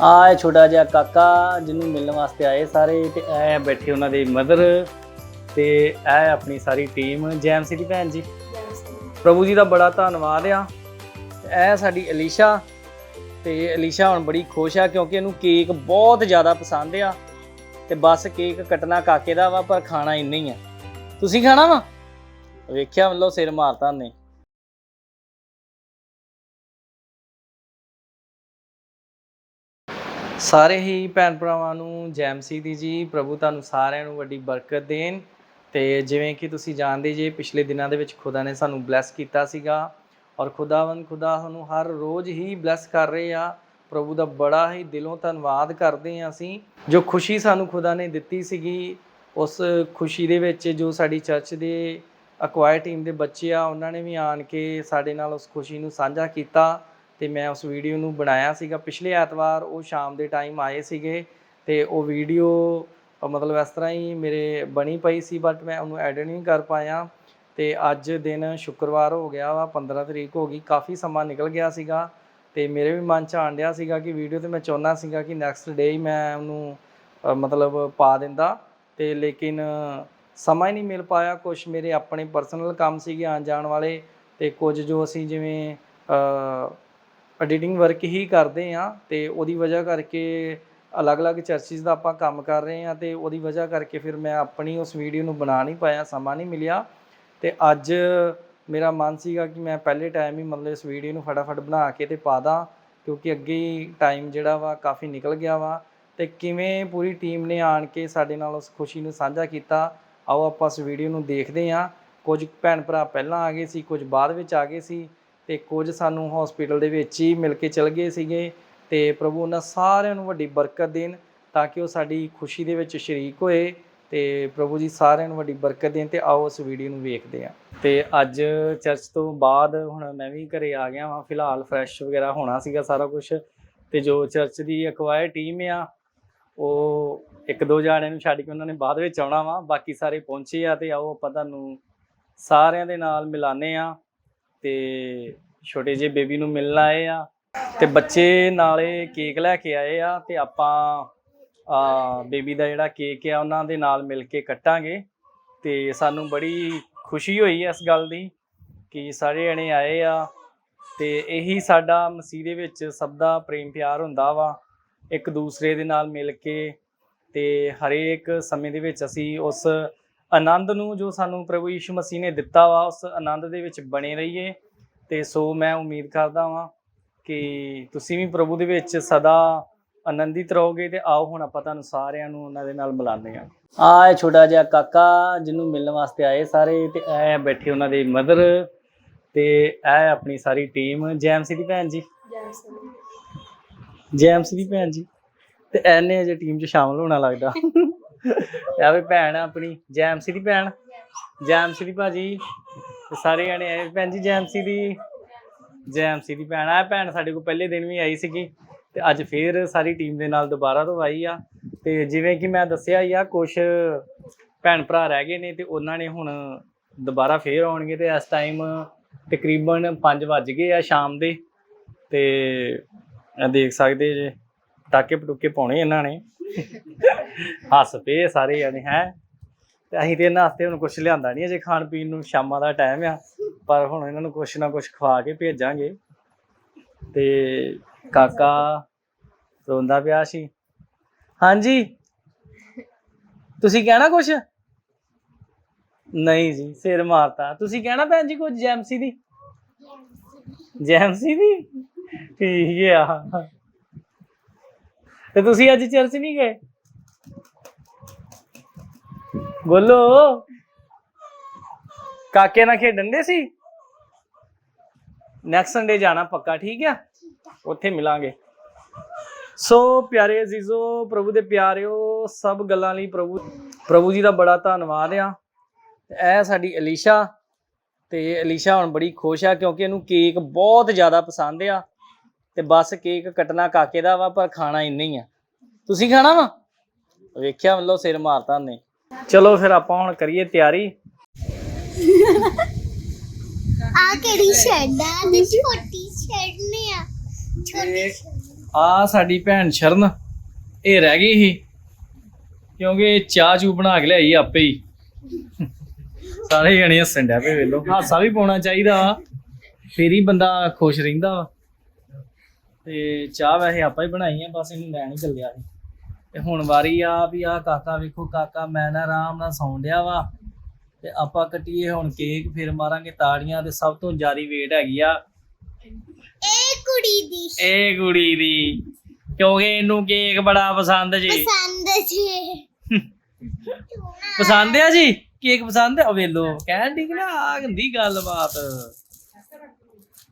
ਆ ਇਹ ਛੋਟਾ ਜਿਹਾ ਕਾਕਾ ਜਿਹਨੂੰ ਮਿਲਣ ਵਾਸਤੇ ਆਏ ਸਾਰੇ ਤੇ ਇਹ ਬੈਠੇ ਉਹਨਾਂ ਦੇ ਮਦਰ ਤੇ ਇਹ ਆਪਣੀ ਸਾਰੀ ਟੀਮ। ਜੈਮਸੀ ਦੀ ਭੈਣ ਜੀ। ਪ੍ਰਭੂ ਜੀ ਦਾ ਬੜਾ ਧੰਨਵਾਦ ਆ। ਤੇ ਇਹ ਸਾਡੀ ਅਲੀਸ਼ਾ ਤੇ ਅਲੀਸ਼ਾ ਹੁਣ ਬੜੀ ਖੁਸ਼ ਆ ਕਿਉਂਕਿ ਇਹਨੂੰ ਕੇਕ ਬਹੁਤ ਜ਼ਿਆਦਾ ਪਸੰਦ ਆ ਤੇ ਬਸ ਕੇਕ ਕੱਟਣਾ ਕਾਕੇ ਦਾ ਵਾ, ਪਰ ਖਾਣਾ ਇੰਨਾ ਹੀ ਆ। ਤੁਸੀਂ ਖਾਣਾ ਵਾ? ਵੇਖਿਆ ਮਤਲਬ ਸਿਰ ਮਾਰਤਾ ਨੇ ਸਾਰੇ ਹੀ ਭੈਣ ਭਰਾਵਾਂ ਨੂੰ ਜੈਮਸੀ ਦੀ ਜੀ, ਪ੍ਰਭੂ ਤੁਹਾਨੂੰ ਸਾਰਿਆਂ ਨੂੰ ਵੱਡੀ ਬਰਕਤ ਦੇਣ। ਤੇ ਜਿਵੇਂ ਕਿ ਤੁਸੀਂ ਜਾਣਦੇ ਜੇ, ਪਿਛਲੇ ਦਿਨਾਂ ਦੇ ਵਿੱਚ ਖੁਦਾ ਨੇ ਸਾਨੂੰ ਬਲੈਸ ਕੀਤਾ ਸੀਗਾ ਔਰ ਖੁਦਾਵੰਦ ਖੁਦਾ ਸਾਨੂੰ ਹਰ ਰੋਜ਼ ਹੀ ਬਲੈਸ ਕਰ ਰਹੇ ਆ। ਪ੍ਰਭੂ ਦਾ ਬੜਾ ਹੀ ਦਿਲੋਂ ਧੰਨਵਾਦ ਕਰਦੇ ਹਾਂ ਅਸੀਂ। ਜੋ ਖੁਸ਼ੀ ਸਾਨੂੰ ਖੁਦਾ ਨੇ ਦਿੱਤੀ ਸੀਗੀ, ਉਸ ਖੁਸ਼ੀ ਦੇ ਵਿੱਚ ਜੋ ਸਾਡੀ ਚਰਚ ਦੇ ਅਕਵਾਇਰ ਟੀਮ ਦੇ ਬੱਚੇ ਆ, ਉਹਨਾਂ ਨੇ ਵੀ ਆਣ ਕੇ ਸਾਡੇ ਨਾਲ ਉਸ ਖੁਸ਼ੀ ਨੂੰ ਸਾਂਝਾ ਕੀਤਾ। ਤੇ ਮੈਂ ਉਸ ਵੀਡੀਓ ਨੂੰ ਬਣਾਇਆ ਸੀਗਾ ਪਿਛਲੇ ਐਤਵਾਰ, ਉਹ ਸ਼ਾਮ ਦੇ ਟਾਈਮ ਆਏ ਸੀਗੇ ਤੇ ਉਹ ਵੀਡੀਓ ਮਤਲਬ ਇਸ ਤਰ੍ਹਾਂ ਹੀ ਮੇਰੇ ਬਣੀ ਪਈ ਸੀ ਬਟ ਮੈਂ ਉਹਨੂੰ ਐਡਿਟ ਨਹੀਂ ਕਰ ਪਾਇਆ ਤੇ ਅੱਜ ਦਿਨ ਸ਼ੁੱਕਰਵਾਰ ਹੋ ਗਿਆ ਵਾ 15 ਤਰੀਕ ਹੋ ਗਈ, ਕਾਫੀ ਸਮਾਂ ਨਿਕਲ ਗਿਆ ਸੀਗਾ ਤੇ ਮੇਰੇ ਵੀ ਮਨ ਚ ਆਣ ਡਿਆ ਸੀਗਾ ਕਿ ਵੀਡੀਓ ਤੇ ਮੈਂ ਚਾਹੁੰਦਾ ਸੀਗਾ ਕਿ ਨੈਕਸਟ ਡੇ ਹੀ ਮੈਂ ਉਹਨੂੰ ਮਤਲਬ ਪਾ ਦਿੰਦਾ ਤੇ ਲੇਕਿਨ ਸਮਾਂ ਹੀ ਨਹੀਂ ਮਿਲ ਪਾਇਆ ਕੁਝ ਮੇਰੇ ਆਪਣੇ ਪਰਸਨਲ ਕੰਮ ਸੀਗੇ ਆਉਣ ਜਾਣ ਵਾਲੇ ਤੇ ਕੁਝ ਜੋ ਅਸੀਂ ਜਿਵੇਂ ਐਡੀਟਿੰਗ ਵਰਕ ਹੀ ਕਰਦੇ ਆ ਤੇ ਉਹਦੀ ਵਜ੍ਹਾ ਕਰਕੇ ਅਲੱਗ-ਅਲੱਗ ਚਰਚਿਸ ਦਾ ਆਪਾਂ ਕੰਮ ਕਰ ਰਹੇ ਆ ਤੇ ਉਹਦੀ ਵਜ੍ਹਾ ਕਰਕੇ ਫਿਰ ਮੈਂ ਆਪਣੀ ਉਸ ਵੀਡੀਓ ਨੂੰ ਬਣਾ ਨਹੀਂ ਪਾਇਆ, ਸਮਾਂ ਨਹੀਂ ਮਿਲਿਆ। ਤੇ ਅੱਜ ਮੇਰਾ ਮਨ ਸੀਗਾ ਕਿ ਮੈਂ ਪਹਿਲੇ ਟਾਈਮ ਹੀ ਮਤਲਬ ਇਸ ਵੀਡੀਓ ਨੂੰ ਫਟਾਫਟ ਬਣਾ ਕੇ ਤੇ ਪਾ ਦਾਂ, ਕਿਉਂਕਿ ਅੱਗੇ ਹੀ ਟਾਈਮ ਜਿਹੜਾ ਵਾ ਕਾਫੀ ਨਿਕਲ ਗਿਆ ਵਾ। ਤੇ ਕਿਵੇਂ ਪੂਰੀ ਟੀਮ ਨੇ ਆਣ ਕੇ ਸਾਡੇ ਨਾਲ ਉਸ ਖੁਸ਼ੀ ਨੂੰ ਸਾਂਝਾ ਕੀਤਾ, ਆਓ ਆਪਾਂ ਇਸ ਵੀਡੀਓ ਨੂੰ ਦੇਖਦੇ ਹਾਂ ਕੁਝ ਭੈਣ ਭਰਾ ਪਹਿਲਾਂ ਆ ਗਏ ਸੀ, ਕੁਝ ਬਾਅਦ ਵਿੱਚ ਆ ਗਏ ਸੀ। ਤੇ ਕੁਝ ਸਾਨੂੰ ਹਸਪੀਟਲ ਦੇ ਵਿੱਚ ਹੀ ਮਿਲ ਕੇ ਚਲ ਗਏ ਸੀਗੇ ਤੇ ਪ੍ਰਭੂ ਉਹਨਾਂ ਸਾਰਿਆਂ ਨੂੰ ਵੱਡੀ ਬਰਕਤ ਦੇਣ ਤਾਂ ਕਿ ਉਹ ਸਾਡੀ ਖੁਸ਼ੀ ਦੇ ਵਿੱਚ ਸ਼ਰੀਕ ਹੋਏ ਤੇ ਪ੍ਰਭੂ ਜੀ ਸਾਰਿਆਂ ਨੂੰ ਵੱਡੀ ਬਰਕਤ ਦੇਣ ਤੇ ਆਓ ਉਸ ਵੀਡੀਓ ਨੂੰ ਵੇਖਦੇ ਹਾਂ। ਤੇ ਅੱਜ ਚਰਚ ਤੋਂ ਬਾਅਦ ਹੁਣ ਮੈਂ ਵੀ ਘਰੇ ਆ ਗਿਆ ਵਾਂ, ਫਿਲਹਾਲ ਫਰੈਸ਼ ਵਗੈਰਾ ਹੋਣਾ ਸੀਗਾ ਸਾਰਾ ਕੁਝ ਤੇ ਜੋ ਚਰਚ ਦੀ ਅਕਵਾਇਰ ਟੀਮ ਆ, ਉਹ ਇੱਕ ਦੋ ਜਾਣਿਆਂ ਨੂੰ ਛੱਡ ਕੇ ਉਹਨਾਂ ਨੇ ਬਾਅਦ ਵਿੱਚ ਆਉਣਾ ਵਾ, ਬਾਕੀ ਸਾਰੇ ਪਹੁੰਚੇ ਆ ਤੇ ਆਓ ਆਪਾਂ ਤੁਹਾਨੂੰ ਸਾਰਿਆਂ ਦੇ ਨਾਲ ਮਿਲਾਨੇ ਆ ਤੇ ਛੋਟੇ ਜਿਹੇ ਬੇਬੀ ਨੂੰ ਮਿਲਣ ਆਏ ਆ ਤੇ ਬੱਚੇ ਨਾਲੇ ਕੇਕ ਲੈ ਕੇ ਆਏ ਆ ਤੇ ਆਪਾਂ, ਆ, ਬੇਬੀ ਦਾ ਜਿਹੜਾ ਕੇਕ ਆ ਉਹਨਾਂ ਦੇ ਨਾਲ ਮਿਲ ਕੇ ਕੱਟਾਂਗੇ ਤੇ ਸਾਨੂੰ ਬੜੀ ਖੁਸ਼ੀ ਹੋਈ ਇਸ ਗੱਲ ਦੀ ਕਿ ਸਾਰੇ ਜਣੇ ਆਏ ਆ ਤੇ ਇਹੀ ਸਾਡਾ ਮਸੀਹ ਦੇ ਵਿੱਚ ਸਭ ਦਾ ਪ੍ਰੇਮ ਪਿਆਰ ਹੁੰਦਾ ਵਾ, ਇੱਕ ਦੂਸਰੇ ਦੇ ਨਾਲ ਮਿਲ ਕੇ ਤੇ ਹਰੇਕ ਸਮੇਂ ਦੇ ਵਿੱਚ ਅਸੀਂ ਉਸ ਆਨੰਦ ਨੂੰ ਜੋ ਸਾਨੂੰ ਪ੍ਰਭੂ ਯੀਸ਼ੂ ਮਸੀਹ ਨੇ ਦਿੱਤਾ ਵਾ ਉਸ ਆਨੰਦ ਦੇ ਵਿੱਚ ਬਣੇ ਰਹੀਏ। ਤੇ ਸੋ ਮੈਂ ਉਮੀਦ ਕਰਦਾ ਵਾਂ ਕਿ ਤੁਸੀਂ ਵੀ ਪ੍ਰਭੂ ਦੇ ਵਿੱਚ ਸਦਾ ਆਨੰਦਿਤ ਰਹੋਗੇ ਤੇ ਆਓ ਹੁਣ ਆਪਾਂ ਤੁਹਾਨੂੰ ਸਾਰਿਆਂ ਨੂੰ ਉਹਨਾਂ ਦੇ ਨਾਲ ਮਿਲਾਉਂਦੇ ਆ ਆ ਇਹ ਛੋਟਾ ਜਿਹਾ ਕਾਕਾ ਜਿਹਨੂੰ ਮਿਲਣ ਵਾਸਤੇ ਆਏ ਸਾਰੇ ਤੇ ਇਹ ਬੈਠੇ ਉਹਨਾਂ ਦੇ ਮਦਰ ਤੇ ਇਹ ਆਪਣੀ ਸਾਰੀ ਟੀਮ। ਜੈਮਸੀ ਦੀ ਭੈਣ ਜੀ? ਜੈਮਸੀ ਦੀ। ਭੈਣ ਜੀ। ਤੇ ਐਨੇ ਅਜੇ ਟੀਮ 'ਚ ਸ਼ਾਮਲ ਹੋਣਾ ਲੱਗਦਾ। ਇਹ ਵੀ ਭੈਣ ਆ ਆਪਣੀ, ਜੈਮਸੀ ਦੀ ਭੈਣ। ਜੈਮਸੀ ਦੀ ਭਾਜੀ, ਤੇ ਸਾਰੇ ਜਣੇ ਆਏ। ਭੈਣ ਜੀ, ਜੈਮਸੀ ਦੀ ਜੈਮਸੀ ਦੀ ਭੈਣ। ਆ ਭੈਣ ਸਾਡੇ ਕੋਲ ਪਹਿਲੇ ਦਿਨ ਵੀ ਆਈ ਸੀਗੀ, ਤੇ ਅੱਜ ਫੇਰ ਸਾਰੀ ਟੀਮ ਦੇ ਨਾਲ ਦੁਬਾਰਾ ਤੋਂ ਆਈ ਆ। ਤੇ ਜਿਵੇਂ ਕਿ ਮੈਂ ਦੱਸਿਆ ਹੀ ਆ ਕੁਝ ਭੈਣ ਭਰਾ ਰਹਿ ਗਏ ਨੇ, ਤੇ ਉਹਨਾਂ ਨੇ ਹੁਣ ਦੁਬਾਰਾ ਫੇਰ ਆਉਣਗੇ, ਤੇ ਇਸ ਟਾਈਮ ਤਕਰੀਬਨ 5 ਵੱਜ ਗਏ ਆ ਸ਼ਾਮ ਦੇ। ਤੇ ਦੇਖ ਸਕਦੇ ਜੇ। ਟਾਕੇ ਪਟੂਕੇ ਪਾਉਣੇ ਇਹਨਾਂ ਨੇ। ਹੱਸ ਪਏ ਸਾਰੇ ਜਣੇ, ਹੈ। ਤੇ ਅਸੀਂ ਤੇ ਇਹਨਾਂ ਵਾਸਤੇ ਹੁਣ ਕੁਝ ਲਿਆਂਦਾ ਨਹੀਂ ਅਜੇ ਖਾਣ ਪੀਣ ਨੂੰ ਸ਼ਾਮਾਂ ਦਾ ਟਾਈਮ ਆ। ਪਰ ਹੁਣ ਇਹਨਾਂ ਨੂੰ ਕੁਛ ਨਾ ਕੁਛ ਖਵਾ ਕੇ ਭੇਜਾਂਗੇ। ਤੇ ਕਾਕਾ ਰੋਂਦਾ ਪਿਆ ਸੀ। ਹਾਂਜੀ? ਤੁਸੀਂ ਕਹਿਣਾ ਕੁਛ? ਨਹੀਂ ਜੀ, ਸਿਰ ਮਾਰਤਾ। ਤੁਸੀਂ ਕਹਿਣਾ ਭੈਣ ਜੀ ਕੁਝ ਜੈਮਸੀ ਦੀ? ਜੈਮਸੀ ਦੀ? ਠੀਕ ਆ। ਤੇ ਤੁਸੀਂ ਅੱਜ ਚਰਚ ਨਹੀਂ ਗਏ? ਗੋਲੋ। ਕਾਕੇ ਨਾਲ ਖੇਡਣ ਦੇ ਸੀ? ਨੈਕਸਟ ਸੰਡੇ ਜਾਣਾ ਪੱਕਾ, ਠੀਕ ਆ? ਉੱਥੇ ਮਿਲਾਂਗੇ। ਸੋ ਪਿਆਰੇ ਅਜ਼ੀਜ਼ੋ, ਪ੍ਰਭੂ ਦੇ ਪਿਆਰਿਓ, ਸਭ ਗੱਲਾਂ ਲਈ ਪ੍ਰਭੂ ਪ੍ਰਭੂ ਜੀ ਦਾ ਬੜਾ ਧੰਨਵਾਦ ਆ। ਤੇ ਇਹ ਸਾਡੀ ਅਲੀਸ਼ਾ, ਤੇ ਅਲੀਸ਼ਾ ਹੁਣ ਬੜੀ ਖੁਸ਼ ਆ ਕਿਉਂਕਿ ਇਹਨੂੰ ਕੇਕ ਬਹੁਤ ਜ਼ਿਆਦਾ ਪਸੰਦ ਆ। ਤੇ ਬਸ ਕੇਕ ਕੱਟਣਾ ਕਾਕੇ ਦਾ ਵਾ ਪਰ ਖਾਣਾ ਇੰਨਾ ਹੀ ਆ। ਤੁਸੀਂ ਖਾਣਾ ਵਾ? ਵੇਖਿਆ ਮਤਲਬ ਸਿਰ ਮਾਰਤਾ ਨੇ ਚਲੋ ਫਿਰ ਆਪਾਂ ਹੁਣ ਕਰੀਏ ਤਿਆਰੀ। ਆ ਕਿਹੜੀ ਸ਼ੈਡ ਆ? ਤੇ ਛੋਟੀ ਸ਼ੈਡ ਨੇ ਆ। ਛੋਟੀ ਆ ਸਾਡੀ ਭੈਣ ਸ਼ਰਨ ਇਹ ਰਹਿ ਗਈ ਸੀ। ਕਿਉਂਕਿ ਇਹ ਚਾਹ ਚੂ ਬਣਾ ਕੇ ਲਿਆਈ ਆਪੇ ਹੀ। ਸਾਰੇ ਜਣੇ ਹੱਸਣ ਡਿਆ ਪਏ ਵੇਲੋ ਹਾਸਾ ਵੀ ਪਾਉਣਾ ਚਾਹੀਦਾ ਵਾ। ਫੇਰ ਹੀ ਬੰਦਾ ਖੁਸ਼ ਰਹਿੰਦਾ ਵਾ। ਤੇ ਚਾਹ ਵੈਸੇ ਆਪਾਂ ਹੀ ਬਣਾਈ ਆ ਬਸ ਇਹਨੂੰ ਲੈਣ ਹੀ ਚੱਲਿਆ ਸੀ। ਤੇ ਹੁਣ ਵਾਰੀ ਆ ਵੀ ਆ ਕਾਕਾ ਵੇਖੋ ਕਾਕਾ ਮੈਂ ਨਾ ਆਰਾਮ ਨਾਲ ਸੌਂ ਡਿਆ ਵਾ ਤੇ ਆਪਾਂ ਕੱਟੀਏ ਹੁਣ ਕੇਕ ਫਿਰ ਮਾਰਾਂਗੇ ਤਾੜੀਆਂ ਤੇ ਸਭ ਤੋਂ ਜ਼ਿਆਦੀ ਵੇਟ ਹੈਗੀ ਆ। ਇਹ ਕੁੜੀ ਦੀ। ਇਹ ਕੁੜੀ ਦੀ। ਕਿਉਂਕਿ ਇਹਨੂੰ ਕੇਕ ਬੜਾ ਪਸੰਦ ਜੀ। ਪਸੰਦ ਸੀ ਪਸੰਦ ਆ ਜੀ? ਕੇਕ ਪਸੰਦ ਆ? ਵੇਲੋ ਕਹਿਣ ਦੀ ਕਿ ਨਾ ਆ ਗੰਦੀ ਗੱਲਬਾਤ।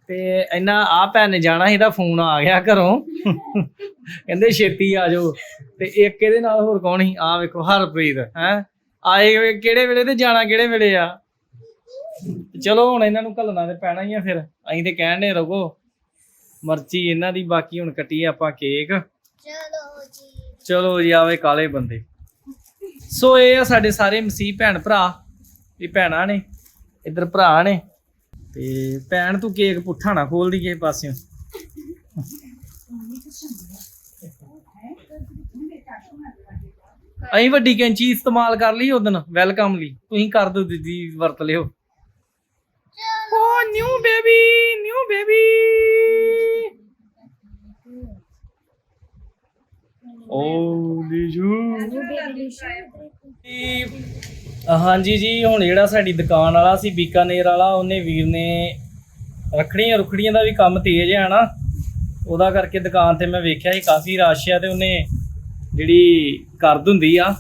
ਤੇ ਇਹਨਾਂ ਆ ਭੈਣ ਨੇ ਜਾਣਾ ਸੀ ਇਹਦਾ ਫੋਨ ਆ ਗਿਆ ਘਰੋਂ। ਕਹਿੰਦੇ ਛੇਤੀ ਆ ਜਾਓ। ਤੇ ਇੱਕ ਇਹਦੇ ਨਾਲ ਹੋਰ ਕੌਣ ਸੀ? ਆ ਵੇਖੋ ਹਰਪ੍ਰੀਤ ਹੈ? ਆਏ ਹੋਏ ਕਿਹੜੇ ਵੇਲੇ ਤੇ ਜਾਣਾ ਕਿਹੜੇ ਵੇਲੇ ਆ? ਚਲੋ ਹੁਣ ਇਹਨਾਂ ਨੂੰ ਘੱਲਣਾ ਤੇ ਪੈਣਾ ਹੀ ਆ ਫਿਰ। ਅਸੀਂ ਤੇ ਕਹਿਣ ਦੇ ਰਗੋ ਮਰਜ਼ੀ ਇਹਨਾਂ ਦੀ ਬਾਕੀ ਹੁਣ ਕੱਟੀਏ ਆਪਾਂ ਕੇਕ। ਚਲੋ ਜੀ। ਚਲੋ ਜੀ ਆਵੇ ਕਾਲੇ ਬੰਦੇ। ਸੋ ਇਹ ਆ ਸਾਡੇ ਸਾਰੇ ਮਸੀਹ ਭੈਣ ਭਰਾ ਇਹ ਭੈਣਾਂ ਨੇ ਇੱਧਰ ਭਰਾ ਨੇ। ਤੇ ਭੈਣ ਤੂੰ ਕੇਕ ਪੁੱਠਾ ਨਾ ਖੋਲ ਦੀ ਕਿਸੇ ਪਾਸਿਓਂ। ਅਸੀਂ ਵੱਡੀ ਕੈਂਚੀ ਇਸਤੇਮਾਲ ਕਰ ਲਈ ਉਦੋਂ ਵੈਲਕਮ ਲਈ। ਤੁਸੀਂ ਕਰ ਦਿਓ ਦੀਦੀ ਵਰਤ ਲਿਓ। ਓ ਨਿਊ ਬੇਬੀ ਨਿਊ ਬੇਬੀ। ਓ ਲੀਜੂ ਜੀ, ਹਾਂਜੀ ਜੀ, ਹੁਣ ਜਿਹੜਾ ਸਾਡੀ ਦੁਕਾਨ ਵਾਲਾ ਸੀ, ਬੀਕਾਨੇਰ ਵਾਲਾ, ਉਹਨੇ ਵੀਰ ਨੇ ਰੱਖੜੀਆਂ ਰੁਖੜੀਆਂ ਦਾ ਵੀ ਕੰਮ ਤੇਜ਼ ਹੈ ਨਾ। ਉਹਦਾ ਕਰਕੇ ਦੁਕਾਨ ਤੇ ਮੈਂ ਵੇਖਿਆ ਸੀ, ਕਾਫੀ ਰਸ਼ ਆ ਤੇ ਉਹਨੇ ਜਿਹੜੀ ਕਰਦ ਹੁੰਦੀ ਆ,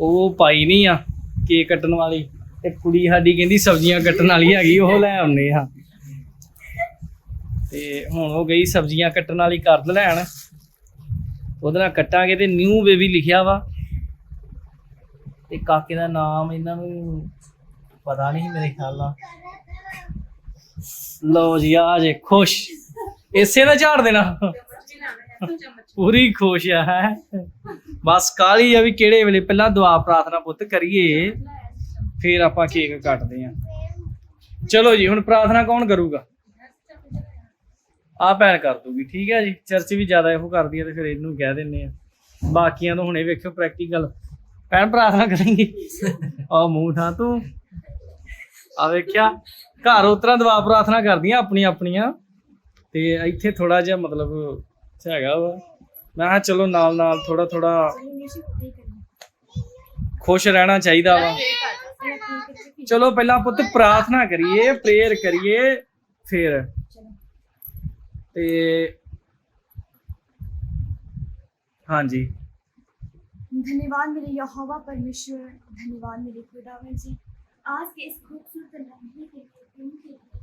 ਉਹ ਪਾਈ ਨਹੀਂ ਆ, ਕੇਕ ਕੱਟਣ ਵਾਲੀ। ਤੇ ਕੁੜੀ ਸਾਡੀ ਕਹਿੰਦੀ ਸਬਜ਼ੀਆਂ ਕੱਟਣ ਵਾਲੀ ਹੈਗੀ, ਉਹ ਲੈ ਆਉਨੇ ਆ। ਤੇ ਹੁਣ ਉਹ ਗਈ ਸਬਜ਼ੀਆਂ ਕੱਟਣ ਵਾਲੀ ਕਰਦ ਲੈਣ। ਉਹਦੇ ਨਾਲ ਕੱਟਾਂਗੇ ਤੇ ਨਿਊ ਬੇਬੀ ਲਿਖਿਆ ਵਾ। ਤੇ ਕਾਕੇ ਦਾ ਨਾਮ ਇਹਨਾਂ ਨੂੰ ਪਤਾ ਨਹੀਂ ਮੇਰੇ ਖਿਆਲ ਨਾਲ। ਲਓ ਜੀ, ਆ ਜੇ ਖੁਸ਼। ਇਸੇ ਦਾ ਝਾੜ ਦੇਣਾ। ਪੂਰੀ ਖੁਸ਼ ਆ, ਹੈ। ਬਸ ਕਾਲੀ ਆ ਵੀ ਕਿਹੜੇ ਵੇਲੇ ਪਹਿਲਾਂ ਦੁਆ ਪ੍ਰਾਰਥਨਾ ਪੁੱਤ ਕਰੀਏ, ਫਿਰ ਆਪਾਂ ਕੇਕ ਕੱਟਦੇ ਆ। ਚਲੋ ਜੀ, ਹੁਣ ਪ੍ਰਾਰਥਨਾ ਕੌਣ ਕਰੂਗਾ? ਆ ਭੈਣ ਕਰ ਦੂਗੀ, ਠੀਕ ਹੈ ਜੀ। ਚਰਚ ਵੀ ਜ਼ਿਆਦਾ ਇਹੋ ਕਰਦੀ ਆ ਤੇ ਫਿਰ ਇਹਨੂੰ ਕਹਿ ਦਿੰਨੇ ਆ। ਬਾਕੀਆਂ ਨੂੰ ਹੁਣੇ ਵੇਖਿਓ ਪ੍ਰੈਕਟੀਕਲ ਭੈਣ ਪ੍ਰਾਰਥਨਾ ਕਰਾਂਗੇ। ਆ ਮੂੰਹ ਠਾ ਤੂੰ। ਆ ਵੇਖਿਆ, ਘਰ ਉਤਰਾ ਦਵਾ ਪ੍ਰਾਰਥਨਾ ਕਰਦੀਆਂ ਆਪਣੀਆਂ ਆਪਣੀਆਂ। ਤੇ ਇੱਥੇ ਥੋੜਾ ਜਿਹਾ ਮਤਲਬ ਹੈਗਾ ਵਾ। ਮੈਂ ਕਿਹਾ ਚਲੋ ਨਾਲ ਨਾਲ ਥੋੜਾ ਥੋੜਾ ਖੁਸ਼ ਰਹਿਣਾ ਚਾਹੀਦਾ ਵਾ। ਚਲੋ ਪਹਿਲਾਂ ਪੁੱਤ ਪ੍ਰਾਰਥਨਾ ਕਰੀਏ ਪ੍ਰੇਅਰ ਕਰੀਏ, ਫਿਰ। ਤੇ ਹਾਂਜੀ। धन्यवाद मेरे यहोवा परमेश्वर, धन्यवाद मेरे खुदावन जी। आज के इस खूबसूरत लम्हे के लिए, दिन के लिए,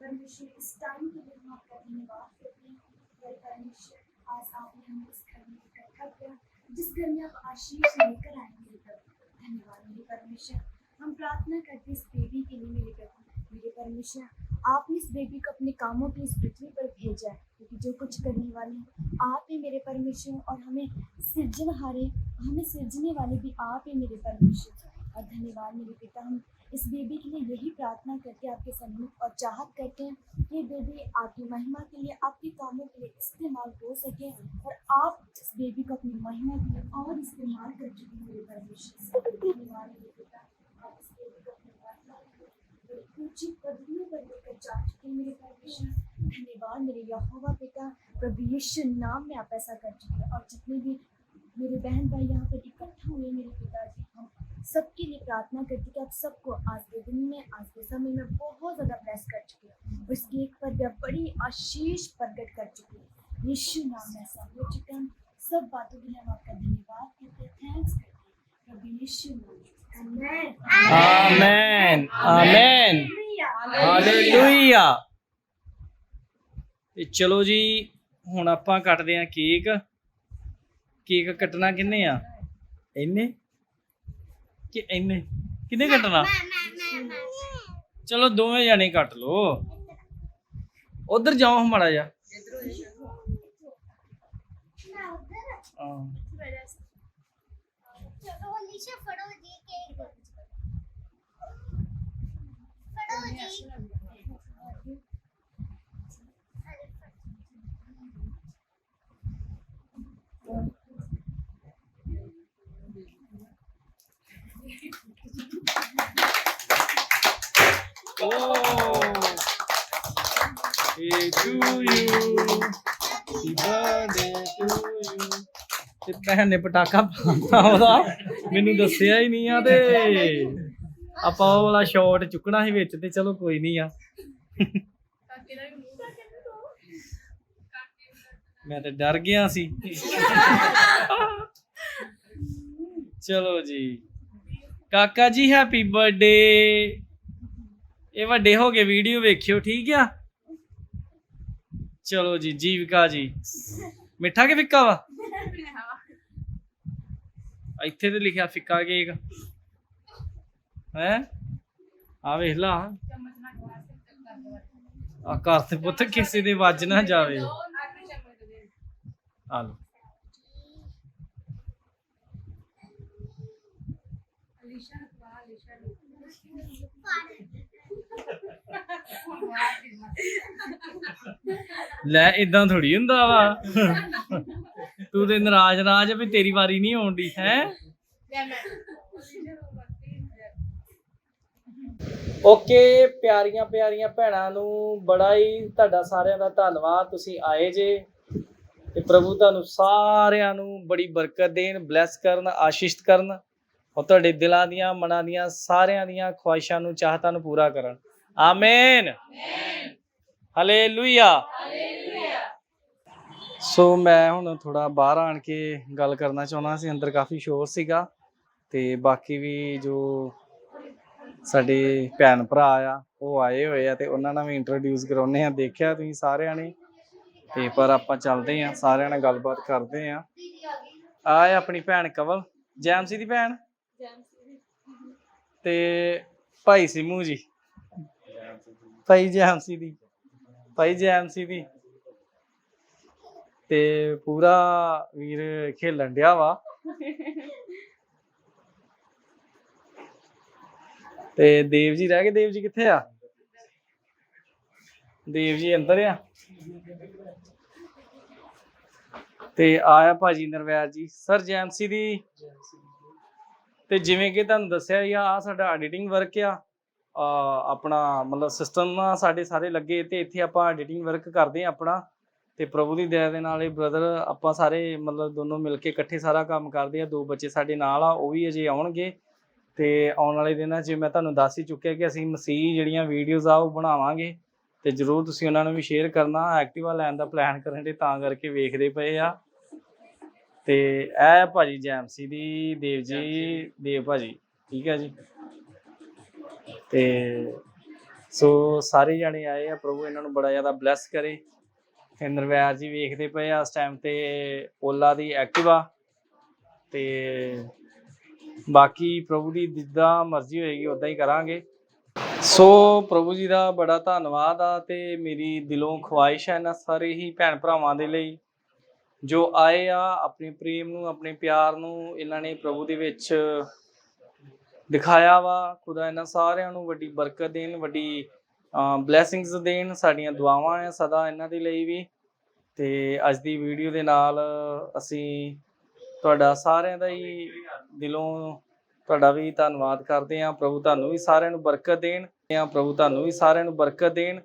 परमेश्वर, इस टाइम के लिए हम आपका धन्यवाद करते हैं। मेरे परमेश्वर, आज आपने हमें इस घर में इकट्ठा किया, जिस घर में आप आशीष लेकर आए मेरे प्रभु धन्यवाद मेरे परमेश्वर। हम प्रार्थना करते इस बेबी के लिए मेरे प्रभु। मेरे परमेश्वर, आपने इस बेबी को अपने कामों के इस पृथ्वी पर भेजा है, क्योंकि जो कुछ करने वाले हैं, आप ही मेरे परमेश्वर और हमें सृजनहारे हमें सृजने वाले भी आप ही मेरे परमेश्वर। और धन्यवाद मेरे पिता, हम इस बेबी के लिए यही प्रार्थना करके आपके सम्मुख और चाहत करते हैं कि बेबी आपकी महिमा के लिए, आपके कामों के लिए इस्तेमाल हो सके और आप इस बेबी को अपनी महिमा के लिए और इस्तेमाल कर चुके हैं मेरे परमेश्वर धन्यवाद मेरे पिता, आप इस बेबी को अपनी महिमा के लिए ऊँची पदवियों पर लेकर जा चुके हैं मेरे परमेश्वर। धन्यवाद मेरे यहोवा पिता, प्रभु यीशु नाम में आप ऐसा कर चुके हैं और जितने भी मेरे बहन भाई यहाँ पर इकट्ठा हुए मेरे पिताजी हम सबके लिए प्रार्थना करती कि आप सबको आज के दिन में आज के समय में बहुत ज़्यादा ब्लेस कर चुके हैं और इस केक पर भी आप बड़ी आशीष प्रकट कर चुके हैं यीशु नाम में ऐसा हो चुका है हम सब बातों के लिए हम आपका धन्यवाद करते हैं थैंक्स करते हैं प्रभु यीशु नाम में ਆਮੇਨ ਆਮੇਨ ਹਾਲੇਲੂਇਆ ਤੇ ਚਲੋ ਜੀ ਹੁਣ ਆਪਾਂ ਕੱਟਦੇ ਆਂ ਕੇਕ ਕੇਕ ਕੱਟਣਾ ਕਿੰਨੇ ਆ? ਇੰਨੇ? ਕਿ ਇੰਨੇ? ਕਿੰਨੇ ਕੱਟਣਾ? ਚਲੋ ਦੋਵੇਂ ਜਾਣੇ ਕੱਟ ਲਓ। ਉਧਰ ਜਾਓ ਹਮਾੜਾ ਜਾ ਹਾਂ ਚਲੋ ਅਲੀਸ਼ਾ ਫੜੋ ਜੀ ਕੇਕ ਫੜੋ ਜੀ Happy to you. Happy birthday to you. ਤੇ ਭੈਣ ਨੇ ਪਟਾਕਾ ਪਾਉਂਦਾ ਉਹਦਾ ਮੈਨੂੰ ਦੱਸਿਆ ਹੀ ਨਹੀਂ ਆ ਤੇ ਆਪਾਂ ਉਹ ਵਾਲਾ ਸ਼ਾਟ ਚੁੱਕਣਾ ਸੀ ਵਿੱਚ ਤੇ ਚਲੋ ਕੋਈ ਨਹੀਂ ਆ ਮੈਂ ਤਾਂ ਡਰ ਗਿਆ ਸੀ ਚਲੋ ਜੀ ਕਾਕਾ ਜੀ ਹੈਪੀ ਬਰਥਡੇ ਇਹ ਵੱਡੇ ਹੋ ਕੇ ਵੀਡੀਓ ਵੇਖਿਓ, ਠੀਕ ਆ? ਚਲੋ ਜੀ, ਜੀਵਿਕਾ ਜੀ। ਮਿੱਠਾ ਕਿ ਫਿੱਕਾ ਵਾ? ਇੱਥੇ ਤੇ ਲਿਖਿਆ ਫਿੱਕਾ ਕੇਕ। ਹੈ? ਆ ਵੇਖ ਲਾ। ਆ ਘਰ ਤੇ ਪੁੱਤ ਕਿਸੇ ਦੇ ਵੱਜ ਨਾ ਜਾਵੇ। ਆ ਲੋ ਲੈ ਇਦਾਂ ਥੋੜੀ ਹੁੰਦਾ ਵਾ। ਤੂੰ ਤੇ ਨਾਰਾਜ਼ ਨਾਰਾਜ਼ ਵੀ ਤੇਰੀ ਵਾਰੀ ਨਹੀਂ ਆਉਂਦੀ ਹੈ? ਓਕੇ, ਪਿਆਰੀਆਂ ਪਿਆਰੀਆਂ ਭੈਣਾਂ ਨੂੰ ਬੜਾ ਹੀ ਤੁਹਾਡਾ ਸਾਰਿਆਂ ਦਾ ਧੰਨਵਾਦ। ਤੁਸੀਂ ਆਏ ਜੇ ਤੇ ਪ੍ਰਭੂ ਤੁਹਾਨੂੰ ਸਾਰਿਆਂ ਨੂੰ ਬੜੀ ਬਰਕਤ ਦੇਣ, ਬਲੈਸ ਕਰਨ ਆਸ਼ੀਸ਼ਿਤ ਕਰਨ। ਔਰ ਤੁਹਾਡੇ ਦਿਲਾਂ ਦੀਆਂ, ਮਨਾਂ ਦੀਆਂ ਸਾਰਿਆਂ ਦੀਆਂ ਖੁਆਇਸ਼ਾਂ ਨੂੰ, ਚਾਹਤਾਂ ਨੂੰ ਪੂਰਾ ਕਰਨ। ਆਮੇਨ ਹਾਲੇਲੂਇਆ ਸੋ ਮੈਂ ਹੁਣ ਥੋੜਾ ਬਾਹਰ ਆਣ ਕੇ ਗੱਲ ਕਰਨਾ ਚਾਹੁੰਦਾ ਸੀ ਅੰਦਰ ਕਾਫੀ ਸ਼ੋਰ ਸੀਗਾ ਤੇ ਬਾਕੀ ਵੀ ਜੋ ਸਾਡੇ ਭੈਣ ਭਰਾ ਆ ਉਹ ਆਏ ਹੋਏ ਆ ਤੇ ਉਹਨਾਂ ਨਾਲ ਵੀ ਇੰਟਰੋਡਿਊਸ ਕਰਾਉਨੇ ਆ ਦੇਖਿਆ ਤੁਸੀਂ ਸਾਰਿਆਂ ਨੇ ਤੇ ਪਰ ਆਪਾਂ ਚੱਲਦੇ ਆ ਸਾਰਿਆਂ ਨਾਲ ਗੱਲਬਾਤ ਕਰਦੇ ਆ ਆ ਹੈ ਆਪਣੀ ਭੈਣ ਕਵਲ ਜੈਮਸੀ ਦੀ ਭੈਣ? ਤੇ ਭਾਈ ਸਿਮੂ ਜੀ। ਭਾਈ ਜੈਮਸੀ ਦੀ, ਭਾਈ ਜੈਮਸੀ ਦੀ। ਤੇ ਪੂਰਾ ਵੀਰ ਖੇਲਣ ਡਿਆ ਵਾ। ਤੇ ਦੇਵ ਜੀ ਰਹਿ ਗਏ? ਦੇਵ ਜੀ ਕਿੱਥੇ ਆ? ਦੇਵ ਜੀ ਅੰਦਰ ਆ। ਤੇ ਆਇਆ ਭਾਜੀ ਨਰਵੈਰ ਜੀ। ਸਰ ਜੈਮਸੀ ਦੀ। ਤੇ ਜਿਵੇਂ ਕਿ ਤੁਹਾਨੂੰ ਦੱਸਿਆ ਹੀ ਆ, ਆਹ ਸਾਡਾ ਐਡੀਟਿੰਗ ਵਰਕ ਆ। ਆਪਣਾ ਮਤਲਬ ਸਿਸਟਮ ਸਾਡੇ ਸਾਰੇ ਲੱਗੇ ਤੇ ਇੱਥੇ ਆਪਾਂ ਐਡੀਟਿੰਗ ਵਰਕ ਕਰਦੇ ਆ ਆਪਣਾ ਤੇ ਪ੍ਰਭੂ ਦੀ ਦਇਆ ਦੇ ਨਾਲ ਇਹ ਬ੍ਰਦਰ ਆਪਾਂ ਸਾਰੇ ਮਤਲਬ ਦੋਨੋਂ ਮਿਲ ਕੇ ਇਕੱਠੇ ਸਾਰਾ ਕੰਮ ਕਰਦੇ ਆ ਦੋ ਬੱਚੇ ਸਾਡੇ ਨਾਲ ਆ ਉਹ ਵੀ ਅਜੇ ਆਉਣਗੇ ਤੇ ਆਉਣ ਵਾਲੇ ਦਿਨਾਂ 'ਚ ਮੈਂ ਤੁਹਾਨੂੰ ਦੱਸ ਹੀ ਚੁੱਕਿਆ ਕਿ ਅਸੀਂ ਮਸੀਹ ਜਿਹੜੀਆਂ ਵੀਡੀਓਜ਼ ਆ ਉਹ ਬਣਾਵਾਂਗੇ ਤੇ ਜਰੂਰ ਤੁਸੀਂ ਉਹਨਾਂ ਨੂੰ ਵੀ ਸ਼ੇਅਰ ਕਰਨਾ ਐਕਟਿਵਾ ਲੈਣ ਦਾ ਪਲਾਨ ਕਰਨ ਦੇ ਤਾਂ ਕਰਕੇ ਵੇਖਦੇ ਪਏ ਆ। ਤੇ ਇਹ ਭਾਜੀ ਜੈਮਸੀ ਦੀ ਦੇਵ ਜੀ ਦੇਵ ਭਾਜੀ ਠੀਕ ਹੈ ਜੀ। ਤੇ ਸੋ ਸਾਰੇ ਜਣੇ ਆਏ ਆ ਪ੍ਰਭੂ, ਇਹਨਾਂ ਨੂੰ ਬੜਾ ਜ਼ਿਆਦਾ ਬਲੈਸ ਕਰੇ। ਤੇ ਨਰਵੈਰ ਜੀ ਵੇਖਦੇ ਪਏ ਆ, ਇਸ ਟਾਈਮ ਤੇ ਓਲਾ ਦੀ ਐਕਟਿਵਾ ਤੇ ਬਾਕੀ ਪ੍ਰਭੂ ਦੀ ਜਿੱਦਾਂ ਮਰਜ਼ੀ ਹੋਏਗੀ ਉਦਾਂ ਹੀ ਕਰਾਂਗੇ। ਸੋ ਪ੍ਰਭੂ ਜੀ ਦਾ ਬੜਾ ਧੰਨਵਾਦ ਆ ਤੇ ਮੇਰੀ ਦਿਲੋਂ ਖੁਆਇਸ਼ ਹੈ ਇਹਨਾਂ ਸਾਰੇ ਹੀ ਭੈਣ ਭਰਾਵਾਂ ਦੇ ਲਈ। ਜੋ ਆਏ ਆ, ਆਪਣੇ ਪ੍ਰੇਮ ਨੂੰ, ਆਪਣੇ ਪਿਆਰ ਨੂੰ, ਇਹਨਾਂ ਨੇ ਪ੍ਰਭੂ ਦੇ ਵਿੱਚ ਦਿਖਾਇਆ ਵਾ, ਖੁਦਾ ਇਹਨਾਂ ਸਾਰਿਆਂ ਨੂੰ ਵੱਡੀ ਬਰਕਤ ਦੇਣ, ਵੱਡੀ ਬਲੇਸਿੰਗਸ ਦੇਣ, ਸਾਡੀਆਂ ਦੁਆਵਾਂ ਆ ਸਦਾ ਇਹਨਾਂ ਦੇ ਲਈ ਵੀ। ਤੇ ਅੱਜ ਦੀ ਵੀਡੀਓ ਦੇ ਨਾਲ ਅਸੀਂ ਤੁਹਾਡਾ ਸਾਰਿਆਂ ਦਾ ਹੀ ਦਿਲੋਂ ਤੁਹਾਡਾ ਵੀ ਧੰਨਵਾਦ ਕਰਦੇ ਹਾਂ। ਪ੍ਰਭੂ ਤੁਹਾਨੂੰ ਵੀ ਸਾਰਿਆਂ ਨੂੰ ਬਰਕਤ ਦੇਣ ਆ ਪ੍ਰਭੂ ਤੁਹਾਨੂੰ ਵੀ ਸਾਰਿਆਂ ਨੂੰ ਬਰਕਤ ਦੇਣ।